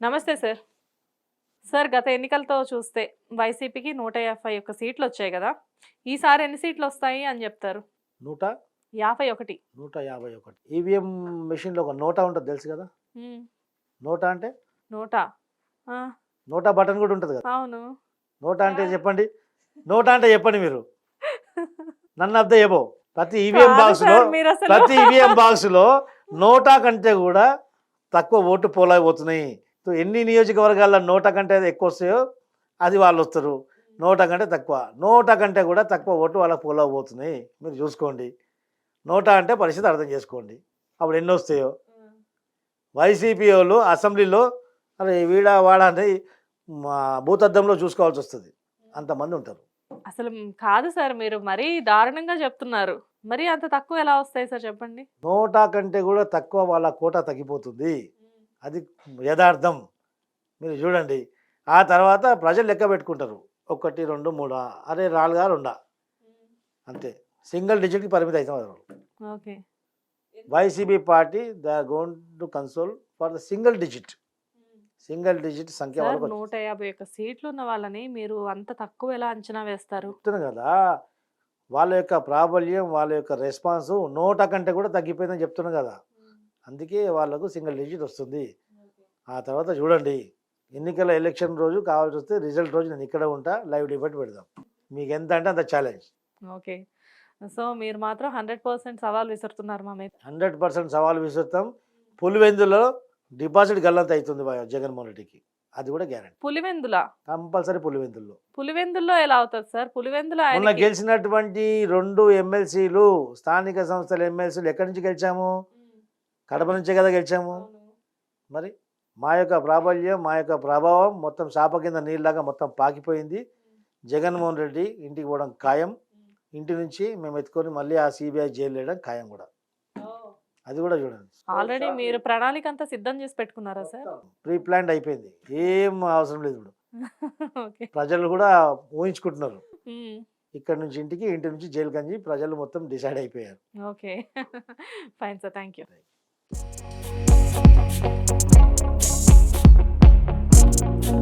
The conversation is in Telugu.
నమస్తే సార్. సార్ గత ఎన్నికలతో చూస్తే వైసీపీకి నూట యాభై ఒక్క సీట్లు వచ్చాయి కదా. ఈసారి ఎన్ని సీట్లు వస్తాయి అని చెప్తారు? నూట? యాభై ఒకటి. నూట యాభై ఒకటి. ఈవీఎం మెషిన్లో ఒక నోటా ఉంటుంది తెలుసు కదా? నోటా అంటే? నూట. నోటా బటన్ కూడా ఉంటుంది కదా? అవును. నోటా అంటే చెప్పండి. నోటా అంటే చెప్పండి మీరు. నన్ను అర్థం చెప్పో ప్రతి ఈవీఎం బాక్స్లో ప్రతి ఈవీఎం బాక్స్లో నోటా కంటే కూడా తక్కువ ఓటు పోలైపోతున్నాయి సో ఎన్ని నియోజకవర్గాల్లో నోటా కంటే ఎక్కువ వస్తాయో అది వాళ్ళు వస్తారు. నోటా కంటే తక్కువ. నోటా కంటే కూడా తక్కువ ఓటు వాళ్ళకి పోలవబోతున్నాయి మీరు చూసుకోండి. నోటా అంటే పరిస్థితి అర్థం చేసుకోండి. అప్పుడు ఎన్ని వస్తాయో? వైసీపీ వాళ్ళు అసెంబ్లీలో అరే వీడ వాడ అని భూతద్దంలో చూసుకోవాల్సి వస్తుంది. అంతమంది ఉంటారు. అసలు కాదు సార్ మీరు మరీ దారుణంగా చెప్తున్నారు. మరి అంత తక్కువ ఎలా వస్తాయి సార్ చెప్పండి? నోటా కంటే కూడా తక్కువ వాళ్ళ కోటా తగ్గిపోతుంది. అది యథార్థం. మీరు చూడండి. ఆ తర్వాత ప్రజలు లెక్క పెట్టుకుంటారు. ఒకటి రెండు మూడు అరే నాలుగా రెండా. అంతే. సింగిల్ డిజిట్కి పరిమితి అవుతాం వాళ్ళు. Okay. YCP party they gone to console for the single digit. Single digit సంఖ్య నూట యాభై ఒక్క సీట్లు ఉన్న వాళ్ళని మీరు అంత తక్కువ ఎలా అంచనా వేస్తారు? చెప్తున్నాను కదా. వాళ్ళ యొక్క ప్రాబల్యం వాళ్ళ యొక్క రెస్పాన్స్ నోటా కంటే కూడా తగ్గిపోయిందని చెప్తున్నాను కదా. అందుకే వాళ్ళకు సింగిల్ డిజిట్ వస్తుంది. ఆ తర్వాత చూడండి ఎన్నికల ఎలక్షన్ రోజు కావాల్సి వస్తే రిజల్ట్ రోజు నేను ఇక్కడ ఉంటా లైవ్ డిబేట్ పెడదాం. మీకు ఎంత అంటే అంత ఛాలెంజ్. ఓకే. సో మీరు మాత్రం హండ్రెడ్ పర్సెంట్ సవాల్ విసురుతున్నారు మా మీద. హండ్రెడ్ పర్సెంట్ సవాల్ విసురుతాం. పులివెందులో డిపాజిట్ గల్లంత అవుతుంది జగన్మోహన్ రెడ్డికి. అది కూడా గ్యారంటీ. పులివెందుల? కంపల్సరీ పులివెందుల్లో. పులివెందుల్లో ఎలా అవుతుంది సార్? పులివెందుల మొన్న గెలిచినటువంటి రెండు ఎమ్మెల్సీలు స్థానిక సంస్థల ఎమ్మెల్సీలు ఎక్కడి నుంచి గెలిచాము? కడప నుంచే కదా గెలిచాము? మరి మా యొక్క ప్రాబల్యం మా యొక్క ప్రభావం మొత్తం శాప కింద నీళ్ళలాగా మొత్తం పాకిపోయింది. జగన్మోహన్ రెడ్డి ఇంటికి పోవడం ఖాయం. ఇంటి నుంచి మేము ఎత్తుకొని మళ్ళీ ఆ సిబిఐ జైలు వేయడం ఖాయం కూడా. అది కూడా చూడండి. ఆల్రెడీ మీరు ప్రణాళిక అంతా సిద్ధం చేసి పెట్టుకున్నారా సార్? ప్రీ ప్లాన్డ్ అయిపోయింది. ఏం అవసరం లేదు ఇప్పుడు. ప్రజలు కూడా ఊహించుకుంటున్నారు. ఇక్కడ నుంచి ఇంటికి ఇంటి నుంచి జైలు కంచి ప్రజలు మొత్తం డిసైడ్ అయిపోయారు. Okay. Fine sir thank you Thank you.